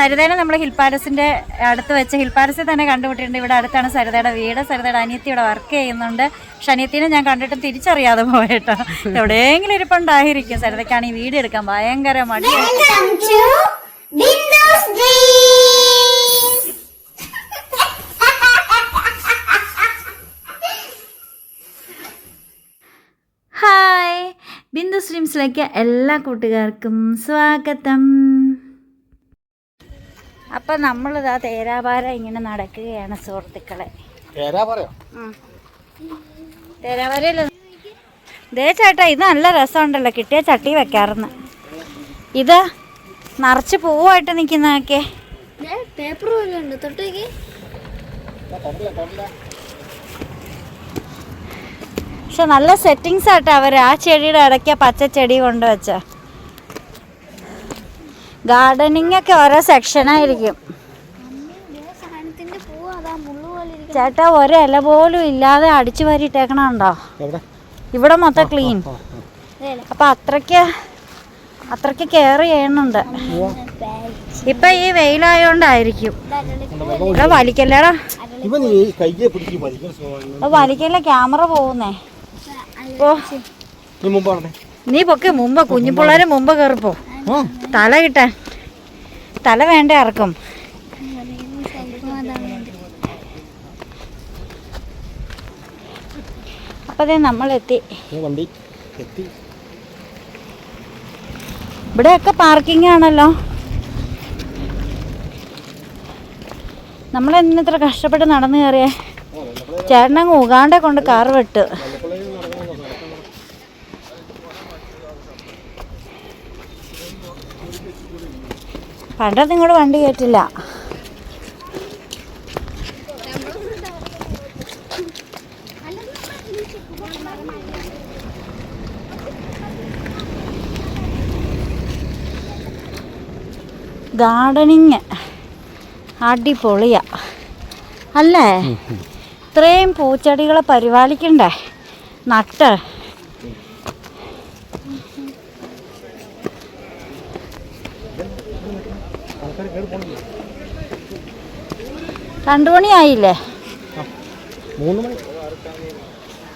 സരിതേനെ നമ്മൾ ഹിൽ പാലസിന്റെ അടുത്ത് വെച്ച് ഹിൽ പാലസിൽ തന്നെ കണ്ടുപിട്ടിട്ടുണ്ട് ഇവിടെ അടുത്താണ് സരിതയുടെ വീട്. സരിതയുടെ അനിയത്തി ഇവിടെ വർക്ക് ചെയ്യുന്നുണ്ട്. പക്ഷെ അനിയത്തിനെ ഞാൻ കണ്ടിട്ട് തിരിച്ചറിയാതെ പോയിട്ടോ. എവിടെയെങ്കിലും ഇരിപ്പുണ്ടായിരിക്കും. സരിതയ്ക്കാണ് ഈ വീട് എടുക്കാൻ ഭയങ്കര മടി. ബിന്ദു സ്ട്രീംസിലേക്ക് എല്ലാ കൂട്ടുകാർക്കും സ്വാഗതം. അപ്പം നമ്മളിതാ തേരാപാര ഇങ്ങനെ നടക്കുകയാണ് സുഹൃത്തുക്കളെ. ദേ ചേട്ടാ ഇത് നല്ല രസമുണ്ടല്ലോ കിട്ടിയ ചട്ടി വെക്കാറുന്ന്. ഇത് നിറച്ച് പൂവായിട്ട് നിൽക്കുന്നതൊക്കെ പക്ഷെ നല്ല സെറ്റിങ്സ് ആട്ടോ അവർ ആ ചെടിയുടെ ഇടയ്ക്ക് പച്ച ചെടി കൊണ്ടുവച്ച ഗാർഡനിങ് ഒക്കെ ഓരോ സെക്ഷനായിരിക്കും പോലെ ചേട്ടാ ഒരില പോലും ഇല്ലാതെ അടിച്ചു വാരിയിട്ടേക്കണുണ്ടോ? എവിടെ? ഇവിടെ മൊത്തം ക്ലീൻ അപ്പൊ അത്രയ്ക്ക് അത്രയ്ക്ക് കെയർ ചെയ്യണുണ്ട് ഇപ്പൊ ഈ വെയിലായോണ്ടായിരിക്കും. ഇവിടെ വലിക്കല്ലേടാ? വലിക്കല്ല ക്യാമറ പോകുന്നേ. നീ പൊക്കെ മുമ്പ് കുഞ്ഞിപ്പിള്ളേരെ മുമ്പ് കയറിപ്പോ തല കിട്ടാൻ. തല വേണ്ട ഇറക്കും അപ്പൊ ദേ നമ്മളെത്തി. ഇവിടെയൊക്കെ പാർക്കിംഗ് ആണല്ലോ. നമ്മളെന്നിത്ര കഷ്ടപ്പെട്ട് നടന്നു കയറിയേ? ചേട്ടനങ്ങ് ഉകാണ്ടെ കൊണ്ട് കാർ വിട്ട്. പണ്ടൊന്നും ഇങ്ങോട്ട് വണ്ടി കേട്ടില്ല ഗാർഡനിങ്. അടിപൊളിയാ. അല്ലേ? ഇത്രയും പൂച്ചെടികളെ പരിപാലിക്കണ്ടേ? നട്ട്. രണ്ടു മണി.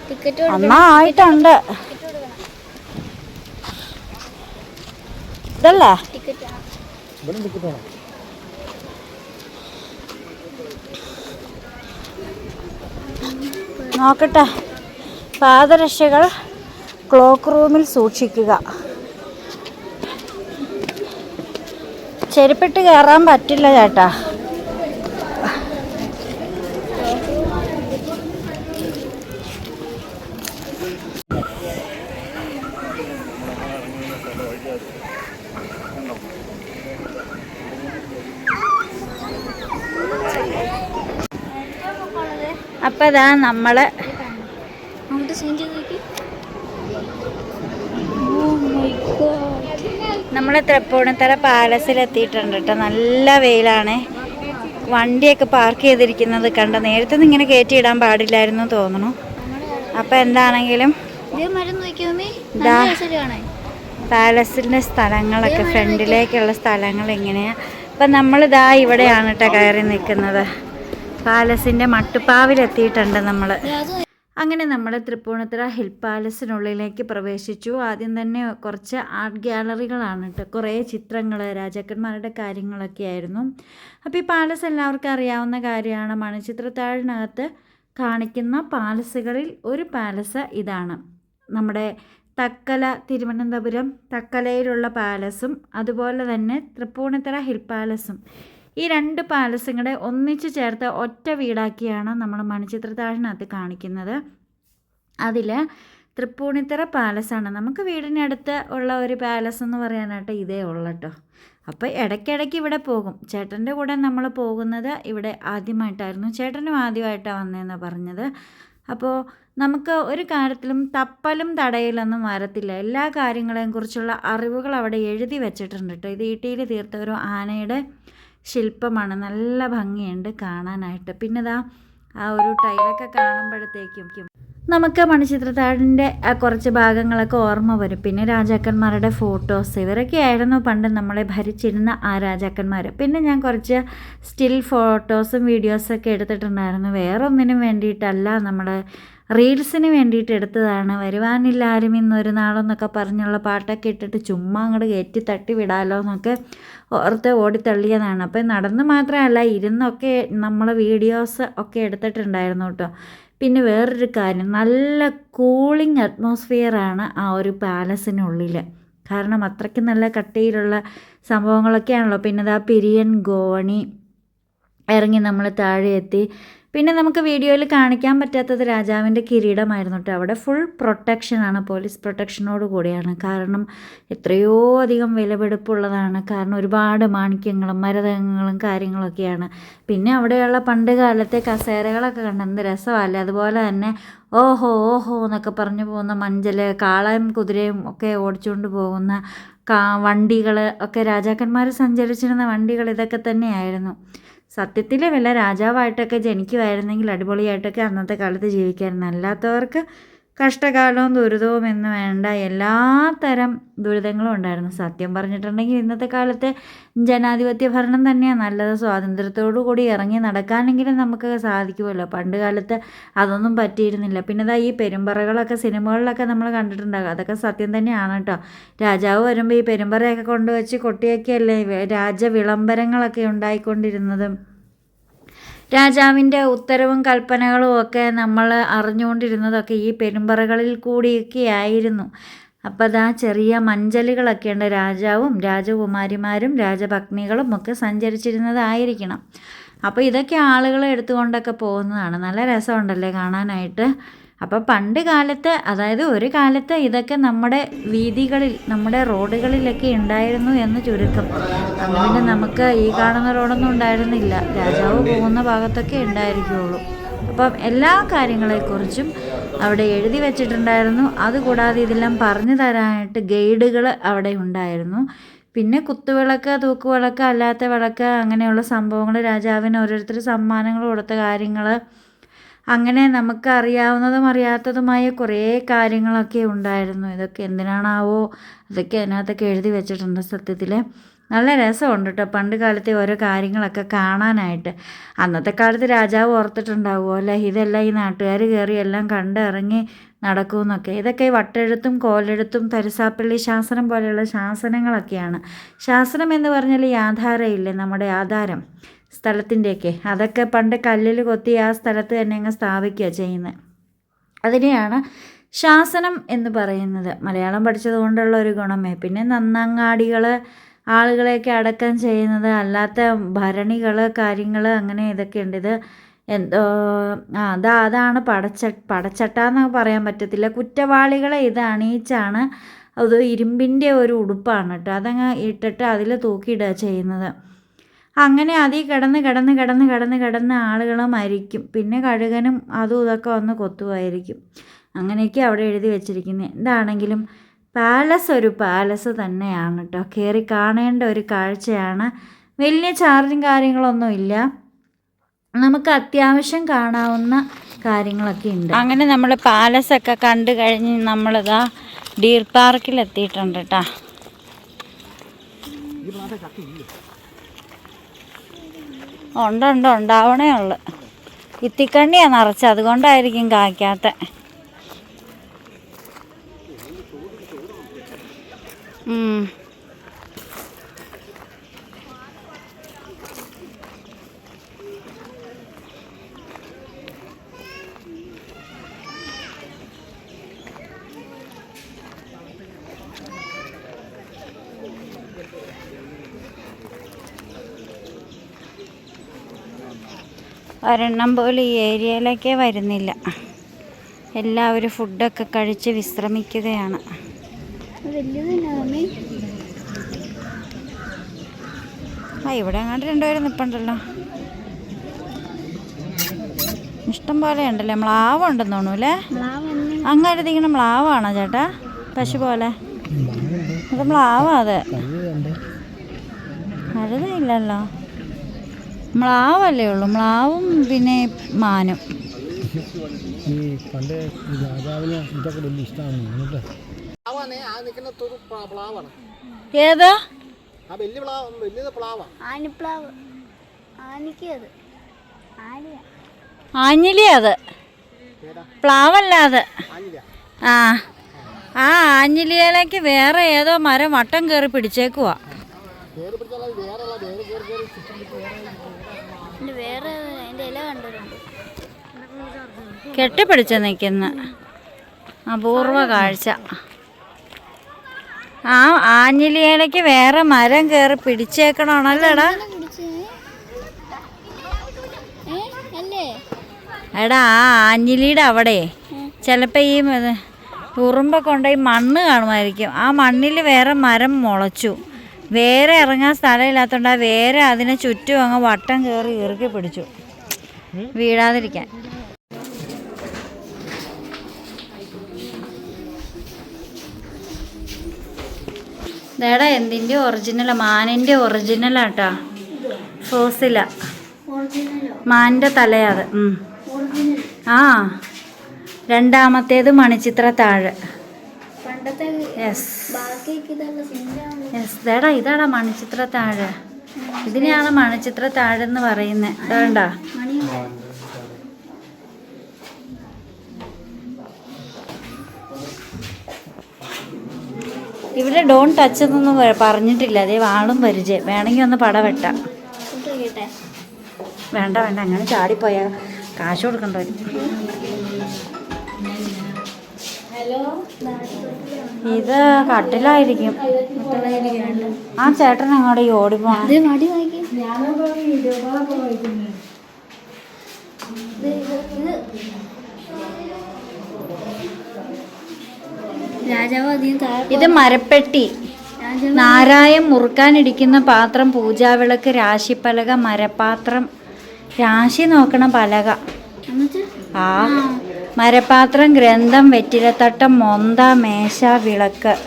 ടിക്കറ്റ് എന്നാ ആയിട്ടുണ്ട്. ഇതല്ലേ? നോക്കട്ടെ. പാദരക്ഷകൾ ക്ലോക്ക് റൂമിൽ സൂക്ഷിക്കുക. ചെരുപ്പിട്ട് കയറാൻ പറ്റില്ല ചേട്ടാ. ഇതാ നമ്മൾ നമ്മളെ തൃപ്പൂണിത്തറ പാലസിൽ എത്തിയിട്ടുണ്ട് കേട്ടോ. നല്ല വെയിലാണ്. വണ്ടിയൊക്കെ പാർക്ക് ചെയ്തിരിക്കുന്നത് കണ്ട? നേരത്തെ ഇങ്ങനെ കയറ്റിയിടാൻ പാടില്ലായിരുന്നു തോന്നുന്നു. അപ്പം എന്താണെങ്കിലും പാലസിന്റെ പാലസിന്റെ സ്ഥലങ്ങളൊക്കെ ഫ്രണ്ടിലേക്കുള്ള സ്ഥലങ്ങൾ എങ്ങനെയാണ് അപ്പം നമ്മളിതാ ഇവിടെയാണ് കേട്ടോ കയറി നിൽക്കുന്നത്. പാലസിന്റെ മട്ടുപ്പാവിലെത്തിയിട്ടുണ്ട് നമ്മൾ അങ്ങനെ നമ്മൾ തൃപ്പൂണിത്തുറ ഹിൽ പാലസിനുള്ളിലേക്ക് പ്രവേശിച്ചു. ആദ്യം തന്നെ കുറച്ച് ആർട്ട് ഗ്യാലറികളാണ് കേട്ടോ കുറേ ചിത്രങ്ങൾ രാജാക്കന്മാരുടെ കാര്യങ്ങളൊക്കെ ആയിരുന്നു. അപ്പോൾ ഈ പാലസ് എല്ലാവർക്കും അറിയാവുന്ന കാര്യമാണ്. മണിച്ചിത്രത്താഴിനകത്ത് കാണിക്കുന്ന പാലസുകളിൽ ഒരു പാലസ് ഇതാണ്. നമ്മുടെ തക്കല തിരുവനന്തപുരം തക്കലയിലുള്ള പാലസും അതുപോലെ തന്നെ തൃപ്പൂണിത്തുറ ഹിൽ പാലസും. ഈ രണ്ട് പാലസും കൂടെ ഒന്നിച്ച് ചേർത്ത് ഒറ്റ വീടാക്കിയാണ് നമ്മൾ മണിച്ചിത്രത്താഴിനകത്ത് കാണിക്കുന്നത്. അതിൽ തൃപ്പൂണിത്തറ പാലസാണ് നമുക്ക് വീടിനടുത്ത് ഉള്ള ഒരു പാലസ് എന്ന് പറയാനായിട്ട് ഇതേ ഉള്ളു കേട്ടോ അപ്പോൾ ഇടയ്ക്കിടയ്ക്ക് ഇവിടെ പോകും. ചേട്ടന്റെ കൂടെ നമ്മൾ പോകുന്നത് ഇവിടെ ആദ്യമായിട്ടായിരുന്നു. ചേട്ടനും ആദ്യമായിട്ടാണ് വന്നതെന്ന് പറഞ്ഞത്. അപ്പോൾ നമുക്ക് ഒരു കാര്യത്തിലും തപ്പലും തടയിലൊന്നും വരത്തില്ല. എല്ലാ കാര്യങ്ങളെയും കുറിച്ചുള്ള അറിവുകൾ അവിടെ എഴുതി വെച്ചിട്ടുണ്ട് കേട്ടോ ഇത് ഈട്ടിയിൽ തീർത്ത ഒരു ആനയുടെ ശില്പമാണ്. നല്ല ഭംഗിയുണ്ട് കാണാനായിട്ട്. പിന്നെ ഇതാ ആ ഒരു ടൈലൊക്കെ കാണുമ്പോഴത്തേക്കും നമുക്ക് മണിച്ചിത്രത്താഴിന്റെ കുറച്ച് ഭാഗങ്ങളൊക്കെ ഓർമ്മ വരും. പിന്നെ രാജാക്കന്മാരുടെ ഫോട്ടോസ്. ഇവരൊക്കെ ആയിരുന്നു പണ്ട് നമ്മളെ ഭരിച്ചിരുന്ന ആ രാജാക്കന്മാർ പിന്നെ ഞാൻ കുറച്ച് സ്റ്റിൽ ഫോട്ടോസും വീഡിയോസൊക്കെ എടുത്തിട്ടുണ്ടായിരുന്നു. വേറൊന്നിനും വേണ്ടിയിട്ടല്ല. നമ്മൾ റീൽസിന് വേണ്ടിയിട്ട് എടുത്തതാണ്. വരുവാനില്ല ആരും ഇന്നൊരു നാളെന്നൊക്കെ പറഞ്ഞുള്ള പാട്ടൊക്കെ ഇട്ടിട്ട് ചുമ്മാ അങ്ങോട്ട് കയറ്റി തട്ടി വിടാമല്ലോ എന്നൊക്കെ ഓർത്ത് ഓടിത്തള്ളിയതാണ്. അപ്പം നടന്ന് മാത്രമല്ല ഇരുന്നൊക്കെ നമ്മൾ വീഡിയോസ് ഒക്കെ എടുത്തിട്ടുണ്ടായിരുന്നു കേട്ടോ. പിന്നെ വേറൊരു കാര്യം നല്ല കൂളിംഗ് അറ്റ്മോസ്ഫിയറാണ് ആ ഒരു പാലസിനുള്ളിൽ കാരണം അത്രയ്ക്ക് നല്ല കട്ടിയിലുള്ള സംഭവങ്ങളൊക്കെയാണല്ലോ. പിന്നെ ദാ പിരിയൻ ഗോവണി ഇറങ്ങി നമ്മൾ താഴെ എത്തി പിന്നെ നമുക്ക് വീഡിയോയിൽ കാണിക്കാൻ പറ്റാത്തത് രാജാവിന്റെ കിരീടമായിരുന്നു കേട്ടോ. അവിടെ ഫുൾ പ്രൊട്ടക്ഷനാണ് പോലീസ് പ്രൊട്ടക്ഷനോട് കൂടിയാണ്. കാരണം എത്രയോ അധികം വിലപിടിപ്പുള്ളതാണ്. കാരണം ഒരുപാട് മാണിക്യങ്ങളും മരതകങ്ങളും കാര്യങ്ങളൊക്കെയാണ്. പിന്നെ അവിടെയുള്ള പണ്ട് കാലത്തെ കസേരകളൊക്കെ കണ്ട് എന്ത് രസമല്ലേ? അതുപോലെ തന്നെ ഓഹോ ഓഹോ എന്നൊക്കെ പറഞ്ഞു പോകുന്ന മഞ്ചൽ കാളയും കുതിരയും ഒക്കെ ഓടിച്ചുകൊണ്ട് പോകുന്ന കാ വണ്ടികൾ ഒക്കെ രാജാക്കന്മാർ സഞ്ചരിച്ചിരുന്ന വണ്ടികൾ ഇതൊക്കെ തന്നെയായിരുന്നു. സത്യത്തിൽ വല്ല രാജാവായിട്ടൊക്കെ ജനിക്കുമായിരുന്നെങ്കിൽ അടിപൊളിയായിട്ടൊക്കെ അന്നത്തെ കാലത്ത് ജീവിക്കാമായിരുന്നു. അല്ലാത്തവർക്ക് കഷ്ടകാലവും ദുരിതവും എന്ന് വേണ്ട എല്ലാ തരം ദുരിതങ്ങളും ഉണ്ടായിരുന്നു. സത്യം പറഞ്ഞിട്ടുണ്ടെങ്കിൽ ഇന്നത്തെ കാലത്തെ ജനാധിപത്യ ഭരണം തന്നെയാണ് നല്ലത്. സ്വാതന്ത്ര്യത്തോടു കൂടി ഇറങ്ങി നടക്കാനെങ്കിലും നമുക്ക് സാധിക്കുമല്ലോ. പണ്ട് കാലത്ത് അതൊന്നും പറ്റിയിരുന്നില്ല. പിന്നെ ഈ പെരുമ്പറകളൊക്കെ സിനിമകളിലൊക്കെ നമ്മൾ കണ്ടിട്ടുണ്ടാകും. അതൊക്കെ സത്യം തന്നെയാണ് കേട്ടോ. രാജാവ് വരുമ്പോൾ ഈ പെരുമ്പറയൊക്കെ കൊണ്ടുവച്ച് കൊട്ടിയൊക്കെയല്ലേ രാജ വിളംബരങ്ങളൊക്കെ ഉണ്ടായിക്കൊണ്ടിരുന്നതും. രാജാവിന്റെ ഉത്തരവും കൽപ്പനകളും ഒക്കെ നമ്മൾ അറിഞ്ഞുകൊണ്ടിരുന്നതൊക്കെ ഈ പെരുമ്പറകളിൽ കൂടിയൊക്കെ ആയിരുന്നു. അപ്പോൾ അതാ ചെറിയ മഞ്ചലുകളൊക്കെ ഉണ്ട്. രാജാവും രാജകുമാരിമാരും രാജഭഗ്നികളും ഒക്കെ സഞ്ചരിച്ചിരുന്നതായിരിക്കണം. അപ്പോൾ ഇതൊക്കെ ആളുകളെ എടുത്തുകൊണ്ടൊക്കെ പോകുന്നതാണ്. നല്ല രസമുണ്ടല്ലേ കാണാനായിട്ട്? അപ്പോൾ പണ്ട് കാലത്ത് അതായത് ഒരു കാലത്ത് ഇതൊക്കെ നമ്മുടെ വീതികളിൽ നമ്മുടെ റോഡുകളിലൊക്കെ ഉണ്ടായിരുന്നു എന്ന് ചുരുക്കം. അന്ന് പിന്നെ നമുക്ക് ഈ കാണുന്ന റോഡൊന്നും ഉണ്ടായിരുന്നില്ല. രാജാവ് പോകുന്ന ഭാഗത്തൊക്കെ ഉണ്ടായിരിക്കുള്ളൂ. അപ്പം എല്ലാ കാര്യങ്ങളെക്കുറിച്ചും അവിടെ എഴുതി വെച്ചിട്ടുണ്ടായിരുന്നു. അതുകൂടാതെ ഇതെല്ലാം പറഞ്ഞു തരാനായിട്ട് ഗൈഡുകൾ അവിടെ ഉണ്ടായിരുന്നു. പിന്നെ കുത്തുവിളക്ക് തൂക്കുവിളക്ക് അല്ലാത്ത വിളക്ക് അങ്ങനെയുള്ള സംഭവങ്ങൾ രാജാവിന് ഓരോരുത്തർ സമ്മാനങ്ങൾ കൊടുത്ത കാര്യങ്ങൾ അങ്ങനെ നമുക്ക് അറിയാവുന്നതും അറിയാത്തതുമായ കുറേ കാര്യങ്ങളൊക്കെ ഉണ്ടായിരുന്നു. ഇതൊക്കെ എന്തിനാണാവോ അതൊക്കെ അതിനകത്തൊക്കെ എഴുതി വെച്ചിട്ടുണ്ട് സത്യത്തിൽ നല്ല രസമുണ്ട് കേട്ടോ പണ്ട് കാലത്തെ ഓരോ കാര്യങ്ങളൊക്കെ കാണാനായിട്ട്. അന്നത്തെ കാലത്ത് രാജാവ് ഓർത്തിട്ടുണ്ടാവുമോ അല്ലേ? ഇതെല്ലാം ഈ നാട്ടുകാർ കയറി എല്ലാം കണ്ടിറങ്ങി നടക്കുമെന്നൊക്കെ. ഇതൊക്കെ വട്ടെഴുത്തും കോലെഴുത്തും തരിസാപ്പള്ളി ശാസനം പോലെയുള്ള ശാസനങ്ങളൊക്കെയാണ്. ശാസനം എന്ന് പറഞ്ഞാൽ ഈ ആധാരമില്ലേ നമ്മുടെ ആധാരം? സ്ഥലത്തിന്റെയൊക്കെ അതൊക്കെ പണ്ട് കല്ലിൽ കൊത്തി ആ സ്ഥലത്ത് തന്നെ അങ്ങ് സ്ഥാപിക്കുക ചെയ്യുന്നത് അതിനെയാണ് ശാസനം എന്ന് പറയുന്നത്. മലയാളം പഠിച്ചത് കൊണ്ടുള്ള ഒരു ഗുണമേ. പിന്നെ നന്നങ്ങാടികൾ ആളുകളെയൊക്കെ അടക്കം ചെയ്യുന്നത് അല്ലാത്ത ഭരണികൾ കാര്യങ്ങൾ അങ്ങനെ ഇതൊക്കെ ഉണ്ട്. ഇത് എന്തോ ആ അതാ അതാണ് പടച്ച പടച്ചട്ട എന്ന് പറയാൻ പറ്റത്തില്ല. കുറ്റവാളികളെ ഇത് അണിയിച്ചാണ് അത് ഇരുമ്പിന്റെ ഒരു ഉടുപ്പാണ് കേട്ടോ. അതങ്ങ് ഇട്ടിട്ട് അതിൽ തൂക്കിയിടുക ചെയ്യുന്നത്. അങ്ങനെ അതിൽ കിടന്ന് കിടന്ന് കിടന്ന് കിടന്ന് കിടന്ന് ആളുകൾ മരിക്കും. പിന്നെ കഴുകനും അതും ഇതൊക്കെ വന്ന് കൊത്തുമായിരിക്കും. അങ്ങനെയൊക്കെ അവിടെ എഴുതി വെച്ചിരിക്കുന്നത് എന്താണെങ്കിലും പാലസ് ഒരു പാലസ് തന്നെയാണ് കേട്ടോ. കയറി കാണേണ്ട ഒരു കാഴ്ചയാണ്. വലിയ ചാർജും കാര്യങ്ങളൊന്നും ഇല്ല. നമുക്ക് അത്യാവശ്യം കാണാവുന്ന കാര്യങ്ങളൊക്കെ ഉണ്ട്. അങ്ങനെ നമ്മൾ പാലസ് ഒക്കെ കണ്ടു കഴിഞ്ഞ് നമ്മളിതാ ഡീർ പാർക്കിൽ എത്തിയിട്ടുണ്ട് കേട്ടോ ഉണ്ട് ഉണ്ട് ഉണ്ടാവണേ ഉള്ളു ഇത്തിക്കണ്ണിയാണ് നിറച്ച് അതുകൊണ്ടായിരിക്കും കായ്ക്കാത്ത ഉം. ഒരെണ്ണം പോലും ഈ ഏരിയയിലേക്കേ വരുന്നില്ല. എല്ലാവരും ഫുഡൊക്കെ കഴിച്ച് വിശ്രമിക്കുകയാണ്. ആ ഇവിടെ അങ്ങോട്ട് രണ്ടുപേരും നിൽപ്പുണ്ടല്ലോ ഇഷ്ടം പോലെ ഉണ്ടല്ലേ? മ്ലാവ് ഉണ്ടെന്ന് തോന്നുന്നു അങ്ങോട്ട് ഇങ്ങനെ മ്ലാവാണോ ചേട്ടാ? പശു പോലെ. അത് മ്ലാവാ അത്. കഴുതയില്ലല്ലോ മ്ലാവല്ലേ ഉള്ളൂ. മ്ലാവും പിന്നെ മാനും. ഈ പണ്ട് രാജാവിന് ഇതൊക്കെ വലിയ ഇഷ്ടമാണ്. ഏതാ? ആ വലിയ പ്ലാവ് വലിയത് പ്ലാവാ. ആനിപ്ലാവ്. ആനിക്ക് അത്. ആനിയ. ആഞ്ഞിലി അത്. ഏതാ? പ്ലാവല്ല അത്. ആഞ്ഞില്ല ആ. ആ ആഞ്ഞിലിയിലേക്ക് വേറെ ഏതോ മരം വട്ടം കയറി പിടിച്ചേക്കുവാ വേര് പിടിച്ചാൽ അത് വേറെയുള്ള വേര് കയറി കയറി ചുറ്റും ചുറ്റും വേറെ അതിന്റെ ഇല കണ്ടിട്ടുണ്ട് കെട്ടിപ്പിടിച്ച് നിൽക്കുന്ന അപൂർവ കാഴ്ച. ആ ആഞ്ഞിലിയിലേക്ക് വേറെ മരം കയറി പിടിച്ചേക്കണോണല്ലോ എടാ ആ ആഞ്ഞിലിയുടെ അവിടെ. ചിലപ്പോൾ ഈ ഉറുമ്പൊക്കെ കൊണ്ടുപോയി മണ്ണ് കാണുമായിരിക്കും. ആ മണ്ണിൽ വേറെ മരം മുളച്ചു. വേറെ ഇറങ്ങാൻ സ്ഥലമില്ലാത്തതുകൊണ്ട് ആ വേറെ അതിനെ ചുറ്റും അങ്ങ് വട്ടം കയറി ഇറുക്കി പിടിച്ചു. വീഴാതിരിക്കാൻ. ഇതേടാ എന്തിന്റെ ഒറിജിനലാ മാനിന്റെ ഒറിജിനലാട്ടാ ഫോസില മാനിന്റെ തലയാത് ഉം. ആ. രണ്ടാമത്തേത് മണിച്ചിത്ര താഴെ യെസ് യെസ് ഇതേടാ ഇതാടാ മണിച്ചിത്ര താഴ് ഇതിനെയാണ് മണിച്ചിത്ര താഴെന്ന് പറയുന്നത് വേണ്ട ഇവിടെ ഡോൺ ടച്ച് എന്നൊന്നും പറഞ്ഞിട്ടില്ല. അതേ വാളും പരിചയം. വേണമെങ്കിൽ ഒന്ന് പട വെട്ടാം വേണ്ട വേണ്ട. അങ്ങനെ ചാടിപ്പോയാൽ കാശ് കൊടുക്കണ്ടോ ഹലോ ഇത് കട്ടിലായിരിക്കും. ആ ചേട്ടൻ അങ്ങോട്ട് ഈ ഓടിപ്പോണം ഇത് മരപ്പെട്ടി. നാരായം മുറുക്കാനിരിക്കുന്ന പാത്രം പൂജാവിളക്ക് രാശിപ്പലക മരപ്പാത്രം രാശി നോക്കണ പലക. ആ. മരപ്പാത്രം ഗ്രന്ഥം വെറ്റിലത്തട്ടം മൊന്ത മേശ വിളക്ക്.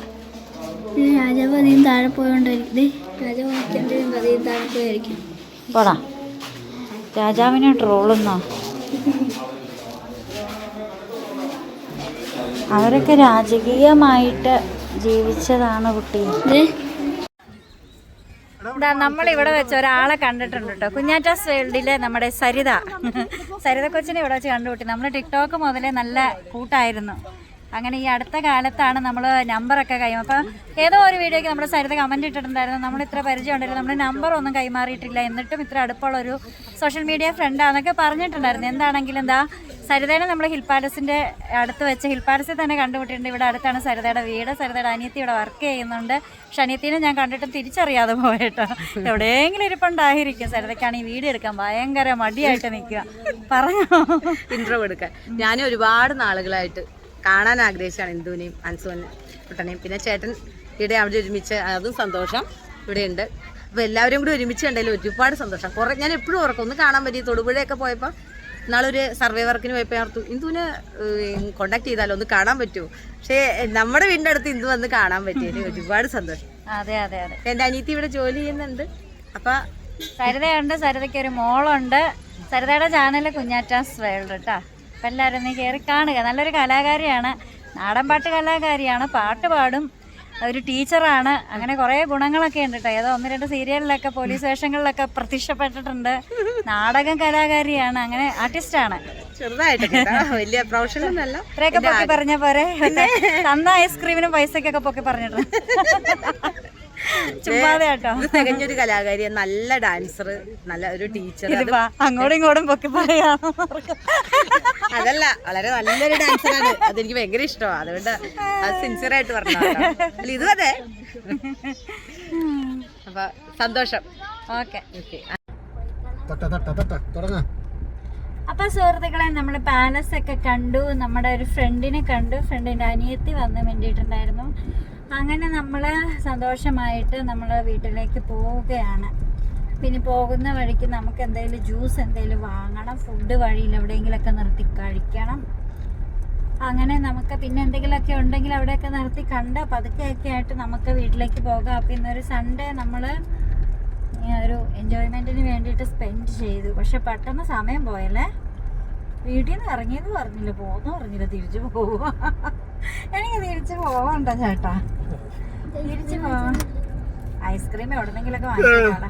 ഇത് രാജാവ് അധികം താഴെ പോയോണ്ടായിരിക്കും പോടാ. രാജാവിനെ ട്രോളുന്നോ? അവരൊക്കെ രാജകീയമായിട്ട് ജീവിച്ചതാണ് കുട്ടി. ഇവിടെ വെച്ച് ഒരാളെ കണ്ടിട്ടുണ്ട് കേട്ടോ കുഞ്ഞാറ്റാസ് വേൾഡിലെ നമ്മുടെ സരിത. സരിത കൊച്ചിനെ ഇവിടെ വെച്ച് കണ്ടുപിട്ടി നമ്മൾ ടിക്ടോക്ക് മുതലേ നല്ല കൂട്ടായിരുന്നു. അങ്ങനെ ഈ അടുത്ത കാലത്താണ് നമ്മൾ നമ്പറൊക്കെ കൈമാ അപ്പം ഏതോ ഒരു വീഡിയോയ്ക്ക് നമ്മുടെ സരിത കമന്റ് ഇട്ടിട്ടുണ്ടായിരുന്നു. നമ്മൾ ഇത്ര പരിചയം ഉണ്ടല്ലോ. നമ്മുടെ നമ്പറൊന്നും കൈമാറിയിട്ടില്ല. എന്നിട്ടും ഇത്ര അടുപ്പമുള്ള ഒരു സോഷ്യൽ മീഡിയ ഫ്രണ്ടാന്നൊക്കെ പറഞ്ഞിട്ടുണ്ടായിരുന്നു. എന്താണെങ്കിലും എന്താ സരിതേനെ നമ്മൾ ഹിൽ പാലസിന്റെ അടുത്ത് വെച്ച് ഹിൽ പാലസിൽ തന്നെ കണ്ടുപിട്ടിട്ടുണ്ട് ഇവിടെ അടുത്താണ് സരിതയുടെ വീട്. സരിതയുടെ അനിയത്തി ഇവിടെ വർക്ക് ചെയ്യുന്നുണ്ട്. പക്ഷെ അനിയത്തിനെ ഞാൻ കണ്ടിട്ട് തിരിച്ചറിയാതെ പോയിട്ടോ. എവിടെയെങ്കിലും ഇരിപ്പുണ്ടായിരിക്കും. സരിതയ്ക്കാണ് ഈ വീഡിയോ എടുക്കാൻ ഭയങ്കര മടിയായിട്ട് നിൽക്കുക. പറഞ്ഞോ? ഇൻട്രോ എടുക്കാൻ. ഞാൻ ഒരുപാട് നാളുകളായിട്ട് കാണാൻ ആഗ്രഹിച്ചാണ് ഇന്ദുവിനെയും അൻസുവിനെയും കുട്ടനെയും. പിന്നെ ചേട്ടൻ ഇവിടെ അവിടെ ഒരുമിച്ച് അതും സന്തോഷം ഇവിടെ ഉണ്ട്. അപ്പോൾ എല്ലാവരും കൂടി ഒരുമിച്ച് കണ്ടതിൽ ഒരുപാട് സന്തോഷം. കുറേ ഞാൻ എപ്പോഴും ഓർക്കും ഒന്ന് കാണാൻ പറ്റി തൊടുപുഴയൊക്കെ പോയപ്പോൾ നാളൊരു സർവേ വർക്കിന് പോയപ്പോൾ ഓർത്തു ഇന്ദുവിനെ കോണ്ടാക്ട് ചെയ്താലോ? ഒന്ന് കാണാൻ പറ്റുമോ? പക്ഷേ നമ്മുടെ വീടിന്റെ അടുത്ത് ഇന്ദു വന്ന് കാണാൻ പറ്റിയത് ഒരുപാട് സന്തോഷം. അതെ അതെ അതെ. എന്റെ അനിയത്തി ഇവിടെ ജോലി ചെയ്യുന്നുണ്ട്. അപ്പോൾ സരിതയുണ്ട് സരിതയ്ക്ക് ഒരു മോളുണ്ട്. സരിതയുടെ ചാനൽ കുഞ്ഞാറ്റാസ് വേൾഡ് കേട്ടോ അപ്പം എല്ലാവരും നീ കയറി കാണുക. നല്ലൊരു കലാകാരിയാണ്. നാടൻ പാട്ട് കലാകാരിയാണ്. പാട്ട് പാടും. ഒരു ടീച്ചറാണ്. അങ്ങനെ കുറേ ഗുണങ്ങളൊക്കെ ഉണ്ട് കേട്ടോ ഏതോ ഒന്ന് രണ്ട് സീരിയലിലൊക്കെ പോലീസ് വേഷങ്ങളിലൊക്കെ പ്രത്യക്ഷപ്പെട്ടിട്ടുണ്ട്. നാടകം കലാകാരിയാണ്. അങ്ങനെ ആർട്ടിസ്റ്റാണ്. വലിയ പ്രൊഫഷണൽ ഒന്നല്ല ഇത്രയൊക്കെ പൊക്കി പറഞ്ഞ പോരെ തന്ന ഐസ്ക്രീമിനും പൈസക്കൊക്കെ പൊക്കി പറഞ്ഞിട്ടുണ്ട്. ചുമ്മാതെ കേട്ടോ ഇത് തികഞ്ഞൊരു കലാകാരി നല്ല ഡാൻസർ നല്ല ഒരു ടീച്ചർ അങ്ങോട്ടും ഇങ്ങോട്ടും പൊക്കി പറയാ അതല്ല വളരെ നല്ലൊരു ഡാൻസറാണ്. അതെനിക്ക് ഭയങ്കര ഇഷ്ടമാണ് അതുകൊണ്ട് അത് സിൻസിയർ ആയിട്ട് പറഞ്ഞു അല്ല ഇതും അതെ. അപ്പൊ സന്തോഷം. ഓക്കെ. അപ്പൊ സുഹൃത്തുക്കളെ നമ്മൾ പാലസ് ഒക്കെ കണ്ടു. നമ്മുടെ ഒരു ഫ്രണ്ടിനെ കണ്ടു. ഫ്രണ്ടിന്റെ അനിയത്തി വന്ന് വേണ്ടിയിട്ടുണ്ടായിരുന്നു അങ്ങനെ നമ്മൾ സന്തോഷമായിട്ട് നമ്മൾ വീട്ടിലേക്ക് പോവുകയാണ്. പിന്നെ പോകുന്ന വഴിക്ക് നമുക്ക് എന്തെങ്കിലും ജ്യൂസ് എന്തെങ്കിലും വാങ്ങണം ഫുഡ് വഴിയിൽ എവിടെയെങ്കിലുമൊക്കെ നിർത്തി കഴിക്കണം. അങ്ങനെ നമുക്ക് പിന്നെ എന്തെങ്കിലുമൊക്കെ ഉണ്ടെങ്കിൽ അവിടെയൊക്കെ നിർത്തി കണ്ട് പതുക്കെയൊക്കെ ആയിട്ട് നമുക്ക് വീട്ടിലേക്ക് പോകാം. അപ്പം ഇന്നൊരു സൺഡേ നമ്മൾ ഒരു എൻജോയ്മെന്റിന് വേണ്ടിയിട്ട് സ്പെൻഡ് ചെയ്തു. പക്ഷെ പെട്ടെന്ന് സമയം പോയല്ലേ? വീട്ടിൽ നിന്ന് ഇറങ്ങിയെന്ന് പറഞ്ഞില്ല. പോകുന്നു പറഞ്ഞില്ല. തിരിച്ചു പോവുക. എനിക്ക് തിരിച്ചു പോവണ്ട ചേട്ടാ? തിരിച്ചു പോവാ ഐസ്ക്രീം എവിടെന്നെങ്കിലൊക്കെ വാങ്ങിക്കാടാ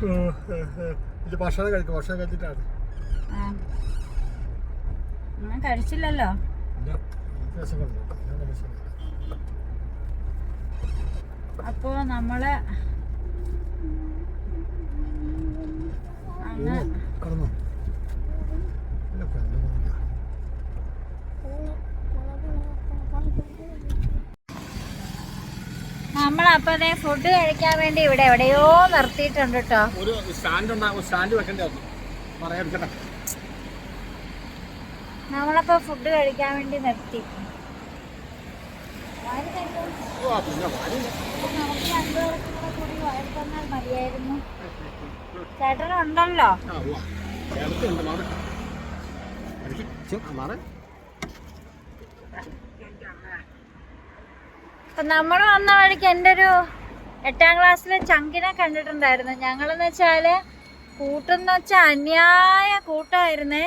ഇത് ഭക്ഷണം കഴിക്കും ഭക്ഷണം കഴിച്ചിട്ടാണ്. ഞാൻ കഴിച്ചില്ലല്ലോ. അപ്പോ നമ്മൾ അങ്ങ് കടന്നോ ഇല്ല, കടന്നൊന്നുമില്ല. നമ്മളപ്പോ ഫുഡ് കഴിക്കാൻ വേണ്ടി ഇവിടെ എവിടെയോ നിർത്തിയിട്ടുണ്ട് കേട്ടോ ഒരു സ്റ്റാൻഡ് സ്റ്റാൻഡ് നമ്മളപ്പോ ഫുഡ് കഴിക്കാൻ വേണ്ടി നിർത്തി. വാരി ചേട്ടനുണ്ടല്ലോ അപ്പൊ നമുക്ക് രണ്ടുപേർക്കും കൂടെ കൂടി വാരി തന്നാൽ മതിയായിരുന്നു ചേട്ടനുണ്ടല്ലോ ആ ഉവ്വ. ചേർത്തുണ്ട് മാറ് എനിക്ക് ചെ- ആ, മാറ് നമ്മൾ വന്ന വഴിക്ക് എന്റെ ഒരു എട്ടാം ക്ലാസ്സിലെ ചങ്കിനെ കണ്ടിട്ടുണ്ടായിരുന്നു. ഞങ്ങളെന്ന് വെച്ചാൽ കൂട്ടെന്ന് വെച്ചാൽ അന്യായ കൂട്ടായിരുന്നേ.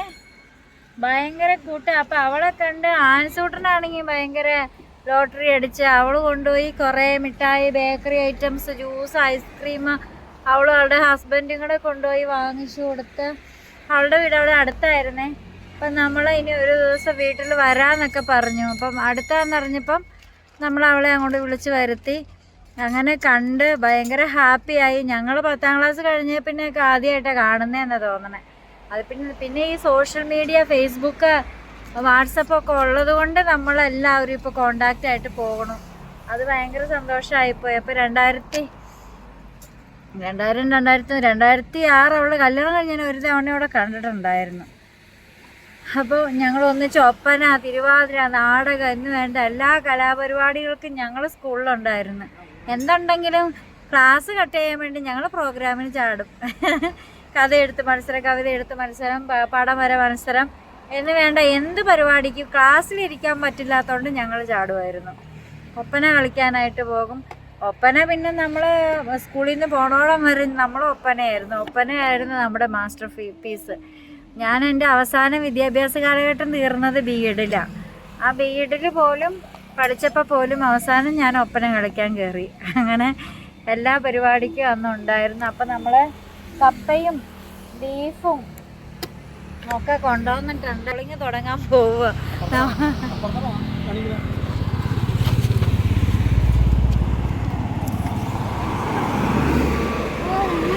ഭയങ്കര കൂട്ട. അപ്പം അവളെ കണ്ട് ആൻസൂട്ടനാണെങ്കിൽ ഭയങ്കര ലോട്ടറി അടിച്ച് അവൾ കൊണ്ടുപോയി കുറേ മിഠായി ബേക്കറി ഐറ്റംസ് ജ്യൂസ് ഐസ്ക്രീം അവൾ അവളുടെ ഹസ്ബൻഡും കൂടെ കൊണ്ടുപോയി വാങ്ങിച്ചു കൊടുത്ത് അവളുടെ വീട് അവിടെ അടുത്തായിരുന്നേ. അപ്പം നമ്മൾ ഇനി ഒരു ദിവസം വീട്ടിൽ വരാമെന്നൊക്കെ പറഞ്ഞു. അപ്പം അടുത്താന്നറിഞ്ഞപ്പം നമ്മൾ അവളെ അങ്ങോട്ട് വിളിച്ച് വരുത്തി. അങ്ങനെ കണ്ട് ഭയങ്കര ഹാപ്പിയായി ഞങ്ങൾ പത്താം ക്ലാസ് കഴിഞ്ഞ പിന്നെ ആദ്യമായിട്ടാണ് കാണുന്നതെന്ന് തോന്നണേ. അത് പിന്നെ പിന്നെ ഈ സോഷ്യൽ മീഡിയ ഫേസ്ബുക്ക് വാട്സപ്പ് ഒക്കെ ഉള്ളത് കൊണ്ട് നമ്മളെല്ലാവരും ഇപ്പോൾ കോണ്ടാക്റ്റ് ആയിട്ട് പോകണം. അത് ഭയങ്കര സന്തോഷമായിപ്പോയി അപ്പോൾ രണ്ടായിരത്തി രണ്ടായിരം രണ്ടായിരത്തി രണ്ടായിരത്തി ആറ് അവൾ കല്യാണം കഴിഞ്ഞാൽ ഒരു തവണ ഇവിടെ കണ്ടിട്ടുണ്ടായിരുന്നു. അപ്പോൾ ഞങ്ങൾ ഒന്നിച്ച് ഒപ്പന തിരുവാതിര നാടകം എന്ന് വേണ്ട എല്ലാ കലാപരിപാടികൾക്കും ഞങ്ങൾ സ്കൂളിലുണ്ടായിരുന്നു. എന്തുണ്ടെങ്കിലും ക്ലാസ് കട്ട് ചെയ്യാൻ വേണ്ടി ഞങ്ങൾ പ്രോഗ്രാമിന് ചാടും. കഥ എഴുത്ത് മത്സരം കവിത എഴുത്ത് മത്സരം പ- പടം വര മത്സരം എന്ന് വേണ്ട എന്ത് പരിപാടിക്കും ക്ലാസ്സിലിരിക്കാൻ പറ്റില്ലാത്തതുകൊണ്ട് ഞങ്ങൾ ചാടുമായിരുന്നു. ഒപ്പന കളിക്കാനായിട്ട് പോകും. ഒപ്പന പിന്നെ നമ്മൾ സ്കൂളിൽ നിന്ന് പോണോളം വരെ നമ്മൾ ഒപ്പനയായിരുന്നു. ഒപ്പനയായിരുന്നു നമ്മുടെ മാസ്റ്റർ ഫീ പീസ് ഞാൻ എന്റെ അവസാന വിദ്യാഭ്യാസ കാലഘട്ടം തീർന്നത് ബി എഡിലാണ് ആ ബി എഡിൽ പോലും പഠിച്ചപ്പോൾ പോലും അവസാനം ഞാൻ ഒപ്പന കളിക്കാൻ കയറി അങ്ങനെ എല്ലാ പരിപാടിക്കും അന്ന് ഉണ്ടായിരുന്നു. അപ്പം നമ്മൾ കപ്പയും ബീഫും ഒക്കെ കൊണ്ടുവന്നിട്ടുണ്ട്. ഇളിങ്ങ് തുടങ്ങാൻ പോവുക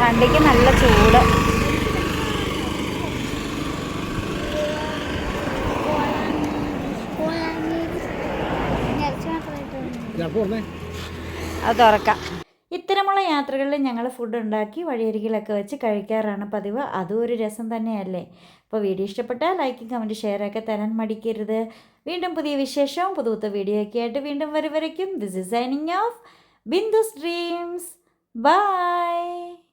വണ്ടിക്ക് നല്ല ചൂട് ചിലപ്പോൾ പറഞ്ഞേ അത് തുറക്കാം ഇത്തരമുള്ള യാത്രകളിൽ ഞങ്ങൾ ഫുഡ് ഉണ്ടാക്കി വഴിയരികിലൊക്കെ വെച്ച് കഴിക്കാറാണ് പതിവ്. അതും ഒരു രസം തന്നെയല്ലേ. അപ്പോൾ വീഡിയോ ഇഷ്ടപ്പെട്ടാൽ ലൈക്കും കമന്റ് ഷെയറൊക്കെ തരാൻ മടിക്കരുത്. വീണ്ടും പുതിയ വിശേഷവും പുതുത്ത വീഡിയോ ഒക്കെ ആയിട്ട് വീണ്ടും വരും വരയ്ക്കും this is signing off Bindu's dreams bye